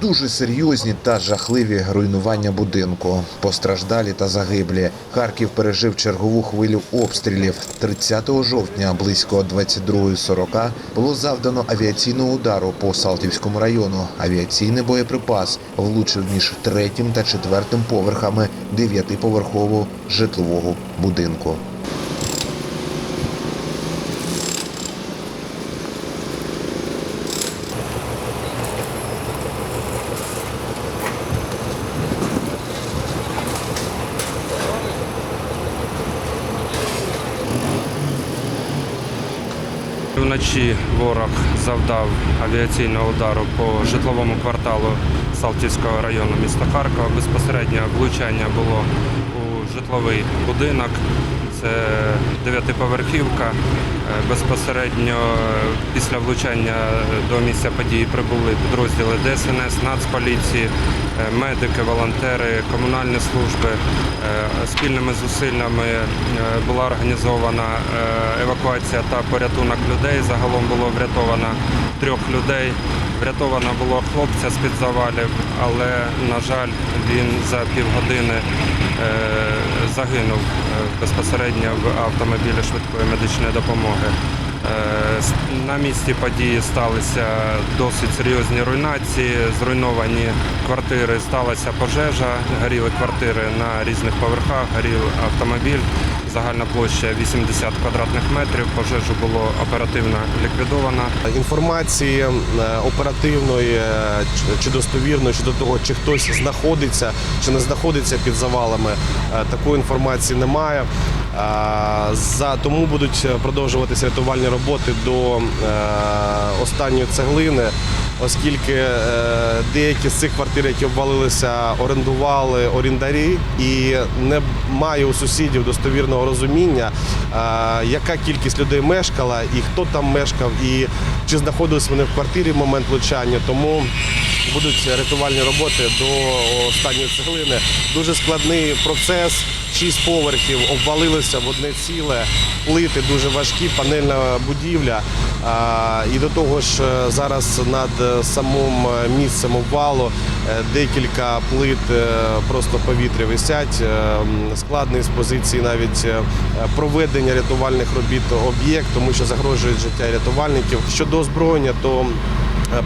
Дуже серйозні та жахливі руйнування будинку. Постраждалі та загиблі. Харків пережив чергову хвилю обстрілів. 30 жовтня близько 22.40 було завдано авіаційного удару по Салтівському району. Авіаційний боєприпас влучив між третім та четвертим поверхами дев'ятиповерхового житлового будинку. Вночі ворог завдав авіаційного удару по житловому кварталу Салтівського району міста Харкова. Безпосередньо влучання було у житловий будинок. Це дев'ятиповерхівка. Е, Безпосередньо е, після влучання до місця події прибули підрозділи ДСНС, Нацполіції, е, медики, волонтери, комунальні служби. Спільними зусиллями була організована евакуація та порятунок людей. Загалом було врятовано трьох людей. Врятовано було хлопця з-під завалів, але, на жаль, він за півгодини е, загинув е, безпосередньо в автомобілі швидкої медичної допомоги. Е, На місці події сталися досить серйозні руйнації, зруйновані квартири, сталася пожежа, горіли квартири на різних поверхах, горів автомобіль. Загальна площа 80 квадратних метрів. Пожежу було оперативно ліквідовано. інформації е, оперативної е, чи- достовірної щодо того, чи хтось знаходиться чи не знаходиться під завалами. е, Такої інформації немає. За тому будуть продовжуватися рятувальні роботи до останньої цеглини. Оскільки е, деякі з цих квартир, які обвалилися, орендували орендарі, і немає у сусідів достовірного розуміння, е, яка кількість людей мешкала, і хто там мешкав, і чи знаходились вони в квартирі в момент влучання. Тому будуть рятувальні роботи до останньої цеглини. Дуже складний процес. Шість поверхів обвалилися в одне ціле, плити дуже важкі, панельна будівля. І до того ж, е, зараз над е, самим е, місцем обвалу декілька плит просто в повітрі висять. Складний з позиції навіть проведення рятувальних робіт об'єкт, тому що загрожує життя рятувальників. Щодо озброєння, то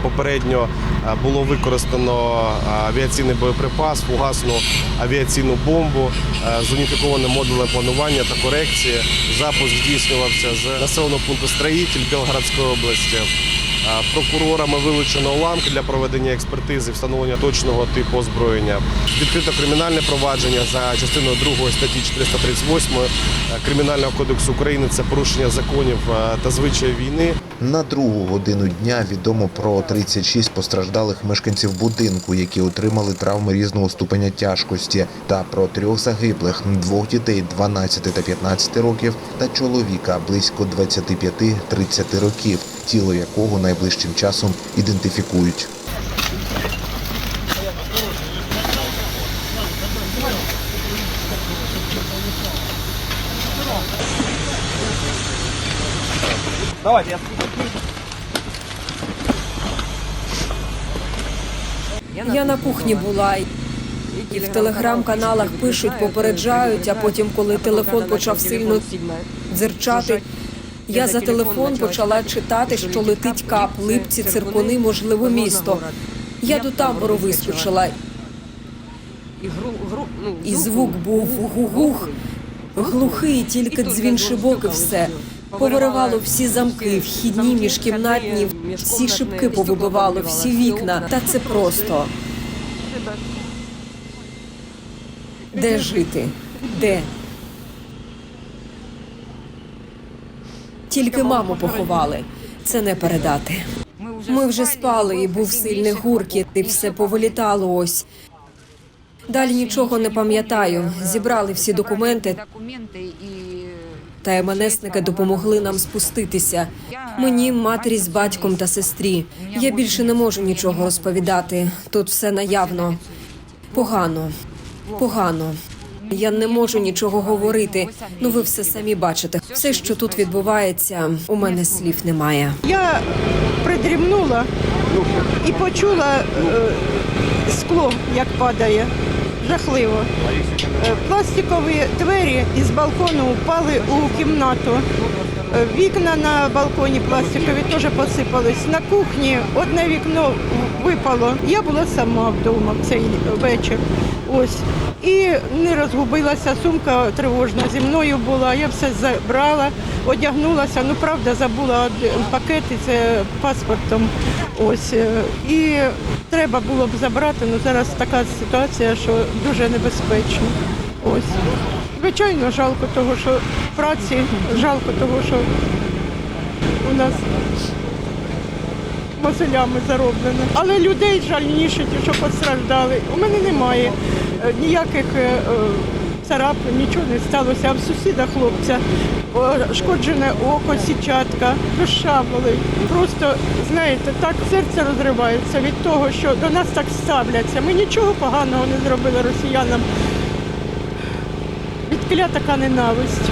Попередньо е, було використано е, авіаційний боєприпас, фугасну авіаційну бомбу е, з уніфікованим модулем планування та корекції. Запуск здійснювався з населеного пункту Строїтель Білгородської області. Е, Прокурорами вилучено уламки для проведення експертизи, встановлення точного типу озброєння. Відкрито кримінальне провадження за частиною 2 статті 438 е, Кримінального кодексу України. Це порушення законів е, та звичаїв війни. На другу годину дня відомо про 36 постраждалих мешканців будинку, які отримали травми різного ступеня тяжкості, та про трьох загиблих двох дітей 12 та 15 років та чоловіка близько 25-30 років, тіло якого найближчим часом ідентифікують. Я на кухні була. І в телеграм-каналах пишуть, попереджають, а потім, коли телефон почав сильно дзерчати, я за телефон почала читати, що летить кап, липці, циркуни, можливо, місто. Я до табору вискочила, і звук був гугух, глухий, тільки дзвін шибок і все. Повиривало всі замки, вхідні, міжкімнатні, всі шибки повибивало, всі вікна. Та це просто. Де жити? Де? Тільки маму поховали. Це не передати. Ми вже спали, і був сильний гуркіт, і все повилітало ось. Далі нічого не пам'ятаю. Зібрали всі документи, та МНСники допомогли нам спуститися. Мені, матері з батьком та сестрі. Я більше не можу нічого розповідати. Тут все наявно. Погано, погано. Я не можу нічого говорити. Ну ви все самі бачите. Все, що тут відбувається, у мене слів немає. Я придрімнула і почула е, скло як падає. Жахливо. Е, Пластикові двері із балкону впали у кімнату. Е, Вікна на балконі пластикові теж посипались. На кухні одне вікно випало. Я була сама вдома в цей вечір. Ось. І не розгубилася, сумка тривожна зі мною була. Я все забрала, одягнулася. Ну, правда, забула од- пакет із е, паспортом. Ось. е, І треба було б забрати, але зараз така ситуація, що дуже небезпечно. Ось. Звичайно, жалко того, що праці, жалко того, що у нас моселями зароблено. Але людей жальніше, ті, що постраждали. У мене немає е, ніяких е, е, нічого не сталося. А в сусіда хлопця о, шкоджене око, січатка, душа болить. Просто, знаєте, так серце розривається від того, що до нас так ставляться. Ми нічого поганого не зробили росіянам. Відкля така ненависть.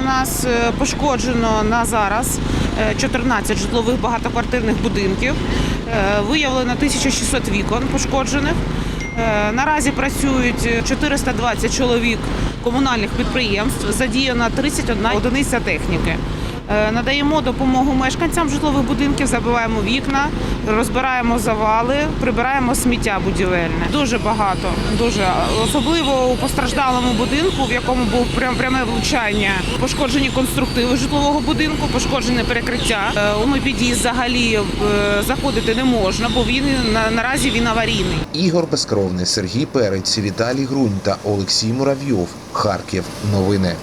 У е, пошкоджено на зараз е, 14 житлових багатоквартирних будинків. Е, Виявлено 1600 вікон пошкоджених. Е, Наразі працюють 420 чоловік комунальних підприємств. Задіяно 31 одиниця техніки. Е, Надаємо допомогу мешканцям житлових будинків, забиваємо вікна, розбираємо завали, прибираємо сміття будівельне. Дуже багато, дуже особливо у постраждалому будинку, в якому був прям пряме влучання, пошкоджені конструктиви житлового будинку, пошкоджене перекриття. Е, У мій під'їзд взагалі е, заходити не можна, бо він на- наразі він аварійний. Ігор Безкровний, Сергій Перець, Віталій Грунь та Олексій Муравйов. Харків. Новини.